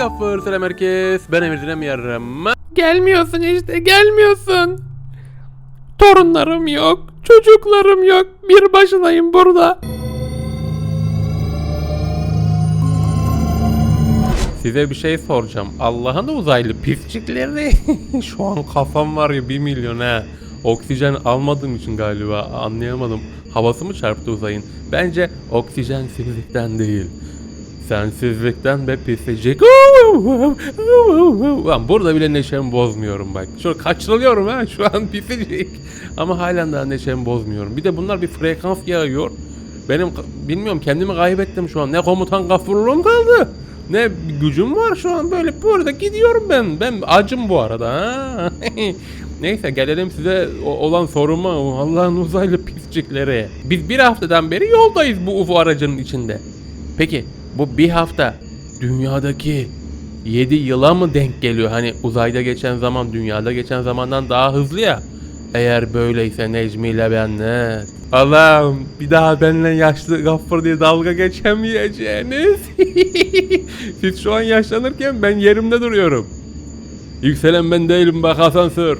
Gaffur selam herkes. Ben Emir Dinamiyorum. Gelmiyorsun işte gelmiyorsun. Torunlarım yok. Çocuklarım yok. Bir başınayım burada. Size bir şey soracağım. Allah'ın uzaylı pisçikleri. Şu an kafam var ya 1 milyon ha. Oksijen almadığım için galiba anlayamadım. Havası mı çarptı uzayın? Bence oksijensizlikten değil. Sensizlikten be pisicik. Lan burada bile neşemi bozmuyorum bak. Şu kaçırılıyorum ha şu an pisicik. Ama halen daha neşemi bozmuyorum. Bir de bunlar bir frekans yağıyor. Benim bilmiyorum kendimi kaybettim şu an. Ne komutan gafurluğum kaldı. Ne gücüm var şu an böyle burada gidiyorum ben. Ben acım bu arada ha. Neyse gelelim size olan soruma Allah'ın uzaylı pisçikleri. Biz bir haftadan beri yoldayız bu UFO aracının içinde. Peki bu bir hafta dünyadaki 7 yıla mı denk geliyor? Hani uzayda geçen zaman dünyada geçen zamandan daha hızlı ya. Eğer böyleyse Necmi ile ben ne? Allah'ım bir daha benimle yaşlı gaffur diye dalga geçemeyeceğiniz. Siz şu an yaşlanırken ben yerimde duruyorum. Yükselen ben değilim bak asansör.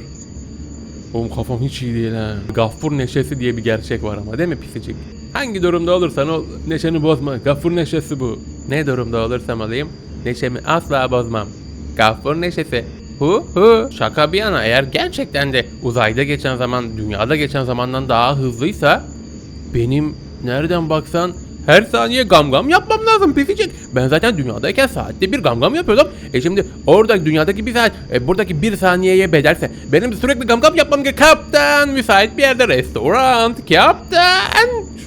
Oğlum kafam hiç iyi değil ha. Gaffur neşesi diye bir gerçek var ama değil mi pisicik? Hangi durumda olursan ol neşeni bozma. Gaffur neşesi bu. Ne durumda olursam olayım neşemi asla bozmam. Gaffur neşesi. Hu hu. Şaka bir yana eğer gerçekten de uzayda geçen zaman dünyada geçen zamandan daha hızlıysa benim nereden baksan her saniye gam gam yapmam lazım pisicik. Ben zaten dünyadayken saatte bir gam gam yapıyordum. E şimdi orada dünyadaki bir saat e, buradaki bir saniyeye bedelse benim sürekli gam gam yapmam gerekiyor. Kaptan müsait bir yerde restoran kaptan.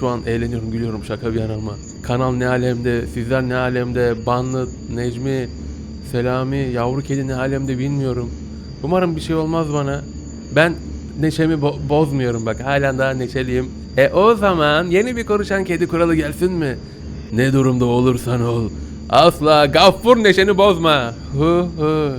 Şu an eğleniyorum gülüyorum şaka bir yana ama. Kanal ne alemde sizler ne alemde Banlı Necmi Selami yavru kedi ne alemde bilmiyorum. Umarım bir şey olmaz bana. Ben neşemi bo- bozmuyorum bak halen daha neşeliyim. E o zaman yeni bir konuşan kedi kuralı gelsin mi? Ne durumda olursan ol. Asla gaffur neşeni bozma. Hu hu.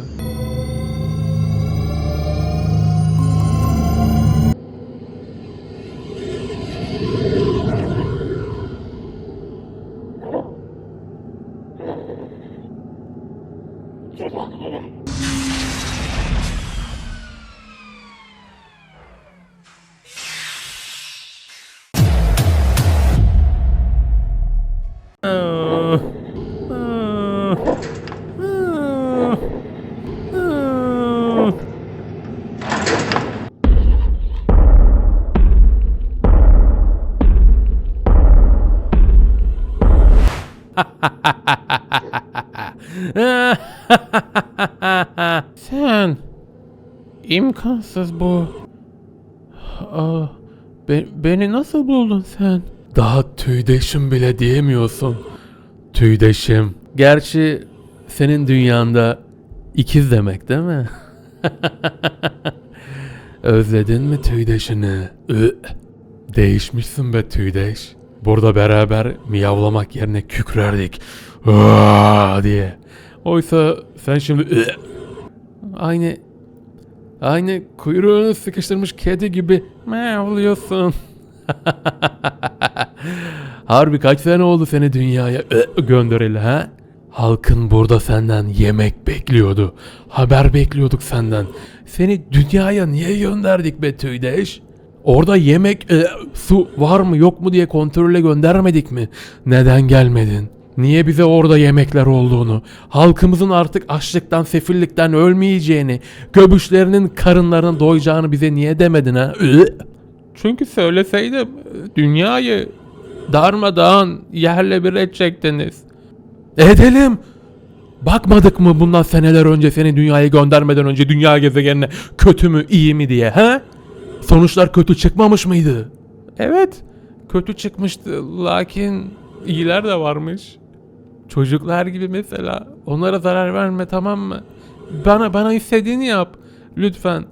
Sen. imkansız bu. Aa, be- beni nasıl buldun sen? Daha tüydeşim bile diyemiyorsun. Tüydeşim. Gerçi senin dünyanda ikiz demek değil mi? Özledin mi tüydeşini? Değişmişsin be tüydeş. Burada beraber miyavlamak yerine kükrerdik. Aa diye. Oysa sen şimdi aynı aynı kuyruğunu sıkıştırmış kedi gibi miyavlıyorsun. Harbi kaç sene oldu seni dünyaya göndereli ha? Halkın burada senden yemek bekliyordu. Haber bekliyorduk senden. Seni dünyaya niye gönderdik be tüydeş? Orada yemek, e, su var mı yok mu diye kontrole göndermedik mi? Neden gelmedin? Niye bize orada yemekler olduğunu, halkımızın artık açlıktan, sefillikten ölmeyeceğini, göbüşlerinin karınlarına doyacağını bize niye demedin ha? Çünkü söyleseydim dünyayı darmadağın yerle bir edecektiniz. Edelim. Bakmadık mı bundan seneler önce seni dünyaya göndermeden önce dünya gezegenine kötü mü iyi mi diye he? Sonuçlar kötü çıkmamış mıydı? Evet kötü çıkmıştı lakin iyiler de varmış. Çocuklar gibi mesela onlara zarar verme tamam mı? Bana bana istediğini yap lütfen.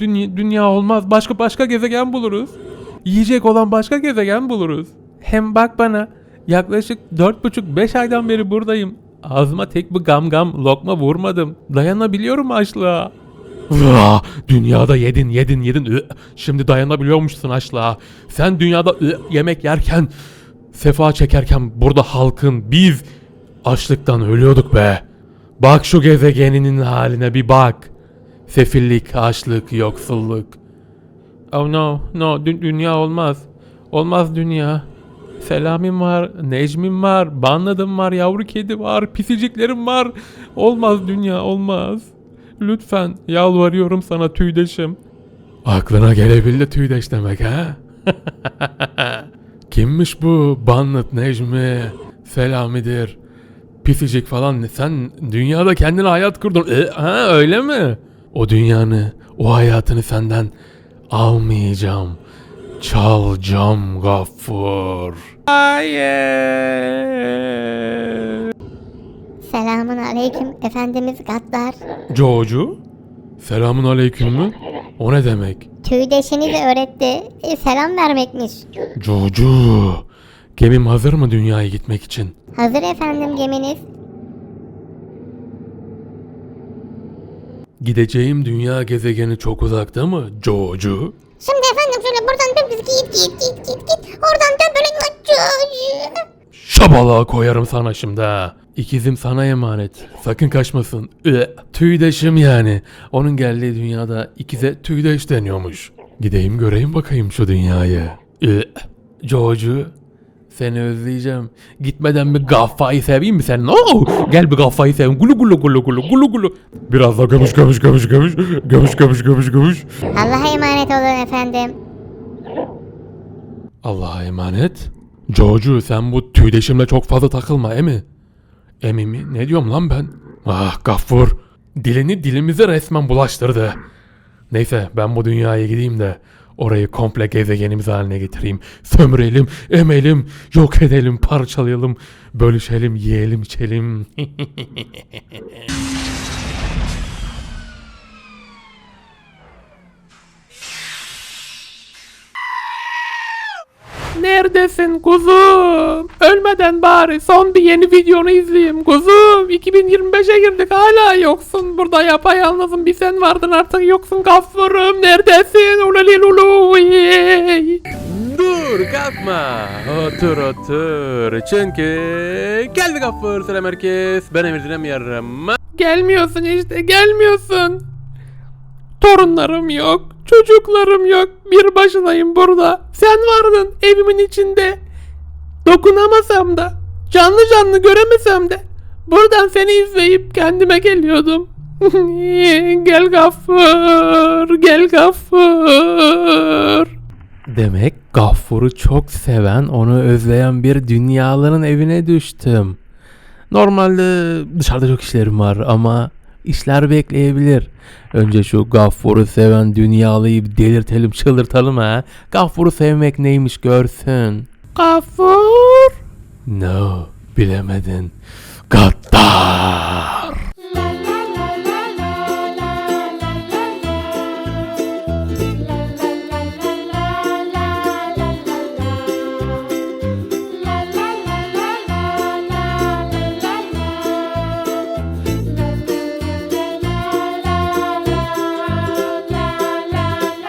Dünya, dünya olmaz başka başka gezegen buluruz. Yiyecek olan başka gezegen buluruz. Hem bak bana yaklaşık 4,5-5 aydan beri buradayım. Ağzıma tek bir gam gam lokma vurmadım. Dayanabiliyorum açlığa. Vah, dünyada yedin yedin yedin. Şimdi dayanabiliyormuşsun açlığa. Sen dünyada yemek yerken, sefa çekerken burada halkın biz açlıktan ölüyorduk be. Bak şu gezegeninin haline bir bak. Sefillik, açlık, yoksulluk. Oh no, no, dü- dünya olmaz. Olmaz dünya. Selamim var, Necmim var, banladım var, yavru kedi var, pisiciklerim var. Olmaz dünya, olmaz. Lütfen yalvarıyorum sana tüydeşim. Aklına gelebildi tüydeş demek ha? Kimmiş bu Banlıt Necmi? Selamidir. Pisicik falan. Sen dünyada kendine hayat kurdun. E, ha öyle mi? O dünyanı, o hayatını senden almayacağım. Çalacağım Gaffur. Hayır. Selamun aleyküm Efendimiz Gaddar. Jocu? Selamun aleyküm mü? O ne demek? Tüydeşiniz öğretti. E, selam vermekmiş. Jocu. Gemim hazır mı dünyaya gitmek için? Hazır efendim geminiz. Gideceğim dünya gezegeni çok uzakta mı Jocu? Şimdi efendim şöyle buradan dümdüz git git git git git. Oradan dön böyle Şabalığa koyarım sana şimdi ha. İkizim sana emanet. Sakın kaçmasın. Üe, tüydeşim yani. Onun geldiği dünyada ikize tüydeş deniyormuş. Gideyim göreyim bakayım şu dünyayı. Üe. Seni özleyeceğim. Gitmeden bir gaffayı seveyim mi sen? Oo, gel bir gaffayı seveyim. Gulu gulu gulu gulu gulu gulu. Biraz da gömüş gömüş gömüş gömüş. Gömüş gömüş gömüş gömüş. Allah'a emanet olun efendim. Allah'a emanet. Joju sen bu tüydeşimle çok fazla takılma emi. Emi mi? Ne diyorum lan ben? Ah Gaffur. Dilini dilimize resmen bulaştırdı. Neyse ben bu dünyaya gideyim de orayı komple gezegenimiz haline getireyim. Sömürelim, emelim, yok edelim, parçalayalım, bölüşelim, yiyelim, içelim. Neredesin kuzum? Ölmeden bari son bir yeni videonu izleyeyim kuzum. 2025'e girdik hala yoksun. Burada yapayalnızım bir sen vardın artık yoksun gaffurum. Neredesin? Ulalilulu. Dur kalkma. Otur otur. Çünkü geldi Gaffur. Selam herkes. Ben Emir dinlemiyorum. Gelmiyorsun işte gelmiyorsun. Torunlarım yok. Çocuklarım yok. Bir başınayım burada. Sen vardın evimin içinde. Dokunamasam da, canlı canlı göremesem de buradan seni izleyip kendime geliyordum. gel Gaffur, gel Gaffur. Demek Gaffur'u çok seven, onu özleyen bir dünyaların evine düştüm. Normalde dışarıda çok işlerim var ama işler bekleyebilir. Önce şu Gaffur'u seven dünyalıyı delirtelim, çıldırtalım ha. Gaffur'u sevmek neymiş görsün. Gaffur. No, bilemedin. Gaddar.